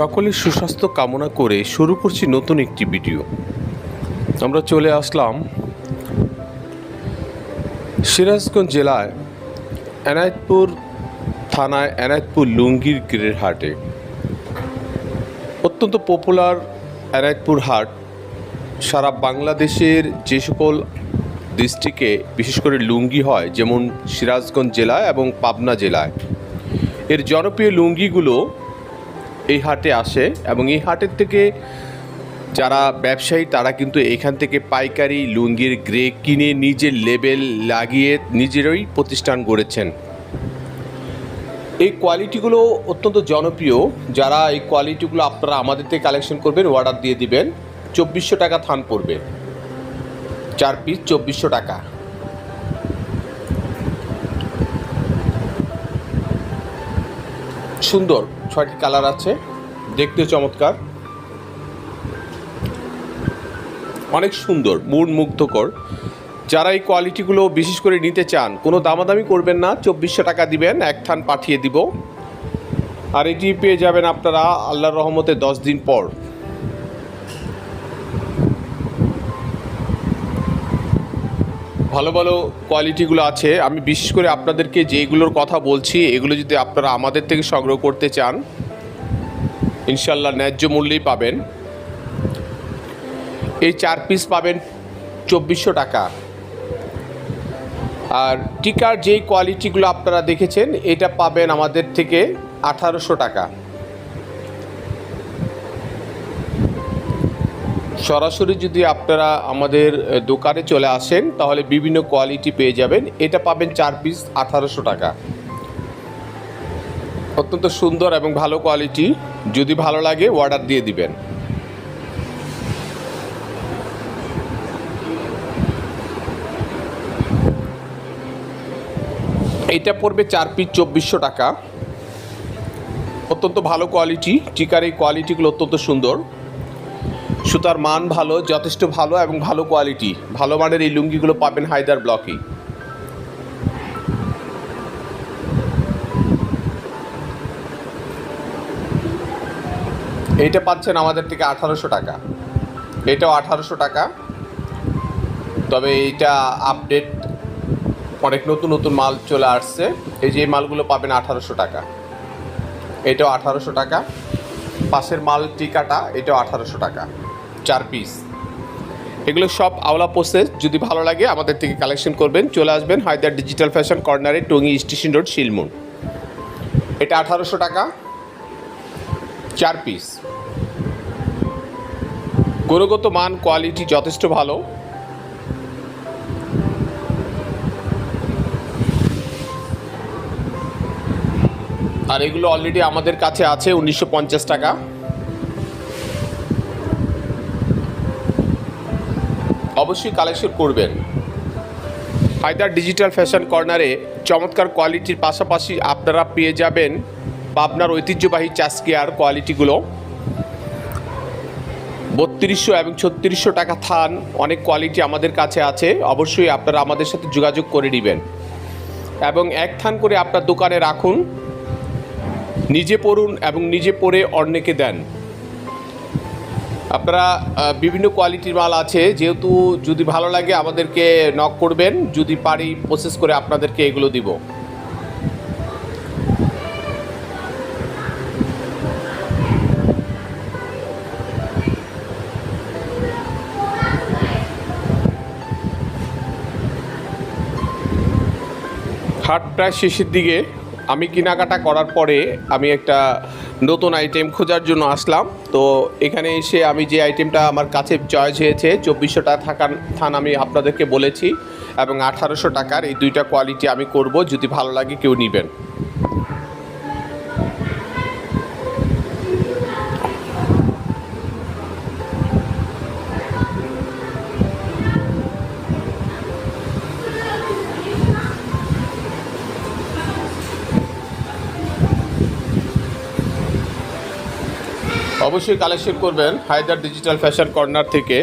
সকলের সুস্বাস্থ্য কামনা করে শুরু করছি নতুন একটি ভিডিও। আমরা চলে আসলাম সিরাজগঞ্জ জেলায় এনায়তপুর থানায় এনায়তপুর লুঙ্গির গিরের হাটে। অত্যন্ত পপুলার এনায়তপুর হাট। সারা বাংলাদেশের যে সকল ডিস্ট্রিক্টে বিশেষ করে লুঙ্গি হয়, যেমন সিরাজগঞ্জ জেলায় এবং পাবনা জেলায়। এর জনপ্রিয় লুঙ্গিগুলো এই হাটে আসে এবং এই হাটের থেকে যারা ব্যবসায়ী, তারা কিন্তু এখান থেকে পাইকারি, লুঙ্গির, গ্রে কিনে নিজের লেবেল লাগিয়ে নিজেরই প্রতিষ্ঠান গড়েছেন। এই কোয়ালিটিগুলো অত্যন্ত জনপ্রিয়। যারা এই কোয়ালিটিগুলো আপনারা আমাদের থেকে কালেকশন করবেন অর্ডার দিয়ে দিবেন, চব্বিশশো টাকা থান পড়বে। চার পিস চব্বিশশো টাকা। সুন্দর ছয়টি কালার আছে, দেখতে চমৎকার। অনেক সুন্দর মন মুগ্ধকর যারা এই কোয়ালিটিগুলো বিশেষ করে নিতে চান, কোনো দামাদামি করবেন না, চব্বিশশো টাকা দিবেন, এক থান পাঠিয়ে দিব। আর এটি পেয়ে যাবেন আপনারা আল্লাহর রহমতে দশ দিন পর। ভালো ভালো কোয়ালিটিগুলো আছে। আমি বিশেষ করে আপনাদেরকে যেগুলোর কথা বলছি, এগুলো যদি আপনারা আমাদের থেকে সংগ্রহ করতে চান ইনশাল্লাহ ন্যায্য মূল্যেই পাবেন। এই চার পিস পাবেন চব্বিশশো টাকা। আর টিকার যেই কোয়ালিটিগুলো আপনারা দেখেছেন, এটা পাবেন আমাদের থেকে আঠারোশো টাকা। সরাসরি যদি আপনারা আমাদের দোকানে চলে আসেন, তাহলে বিভিন্ন কোয়ালিটি পেয়ে যাবেন। এটা পাবেন চার পিস আঠারোশো টাকা। অত্যন্ত সুন্দর এবং ভালো কোয়ালিটি। যদি ভালো লাগে, অর্ডার দিয়ে দিবেন। এইটা পড়বে চার পিস চব্বিশশো টাকা। অত্যন্ত ভালো কোয়ালিটি। টিকার এই কোয়ালিটিগুলো অত্যন্ত সুন্দর। সুতার মান ভালো, যথেষ্ট ভালো এবং ভালো কোয়ালিটি ভালো মানের এই লুঙ্গিগুলো পাবেন হায়দার ব্লকেই এইটা পাচ্ছেন আমাদের থেকে আঠারোশো টাকা। এটাও আঠারোশো টাকা। তবে এইটা আপডেট অনেক নতুন নতুন মাল চলে আসছে। এই যে এই মালগুলো পাবেন আঠারোশো টাকা। এটাও আঠারোশো টাকা। পাশের মাল টিকাটা, এটাও আঠারোশো টাকা। চার পিস এগুলো সব আওলা প্রসেস যদি ভালো লাগে আমাদের থেকে কালেকশন করবেন। চলে আসবেন হায়দার ডিজিটাল ফ্যাশন কর্নারে টঙ্গি স্টেশন রোড শিলমুন এটা আঠারোশো টাকা। চার পিস গুণগত মান কোয়ালিটি যথেষ্ট ভালো। আর এগুলো অলরেডি আমাদের কাছে আছে, উনিশশো পঞ্চাশ টাকা। অবশ্যই কালেকশন করবেন। হায়দার ডিজিটাল ফ্যাশন কর্নারে চমৎকার কোয়ালিটির পাশাপাশি আপনারা পেয়ে যাবেন পাবনার ঐতিহ্যবাহী চাষকিয়ার কোয়ালিটিগুলো বত্রিশশো এবং ছত্রিশশো টাকা থান, অনেক কোয়ালিটি আমাদের কাছে আছে, অবশ্যই আপনারা আমাদের সাথে যোগাযোগ করে নেবেন। এবং এক থান করে আপনার দোকানে রাখুন, নিজে পড়ুন এবং নিজে পড়ে অন্যকে দেন। আপনারা বিভিন্ন কোয়ালিটির মাল আছে, যেহেতু যদি ভালো লাগে আমাদেরকে নক করবেন, যদি পারি প্রসেস করে আপনাদেরকে এগুলো দিব। হাট প্রায় শেষের দিকে, আমি কেনাকাটা করার পরে আমি একটা নতুন আইটেম খোঁজার জন্য আসলাম। তো এখানে এসে আমি যে আইটেমটা আমার কাছে চয়েস হয়েছে, চব্বিশশো টাকা থাকার থান আমি আপনাদেরকে বলেছি এবং আঠারোশো টাকার এই দুইটা কোয়ালিটি আমি করব। যদি ভালো লাগে কেউ নেবেন। অবশ্যই কালেকশন করবেন হায়দার ডিজিটাল ফ্যাশন কর্নার থেকে।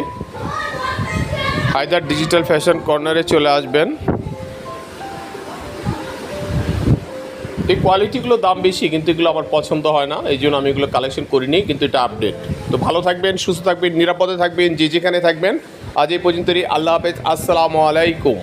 হায়দার ডিজিটাল ফ্যাশন কর্নারে চলে আসবেন। এই কোয়ালিটিগুলো দাম বেশি, কিন্তু এগুলো আমার পছন্দ হয় না, এই জন্য আমি এগুলো কালেকশন করিনি, কিন্তু এটা আপডেট তো ভালো থাকবেন, সুস্থ থাকবেন, নিরাপদে থাকবেন, যে যেখানে থাকবেন। আজ এই পর্যন্তই, আল্লাহ হাফেজ, আসসালামু আলাইকুম।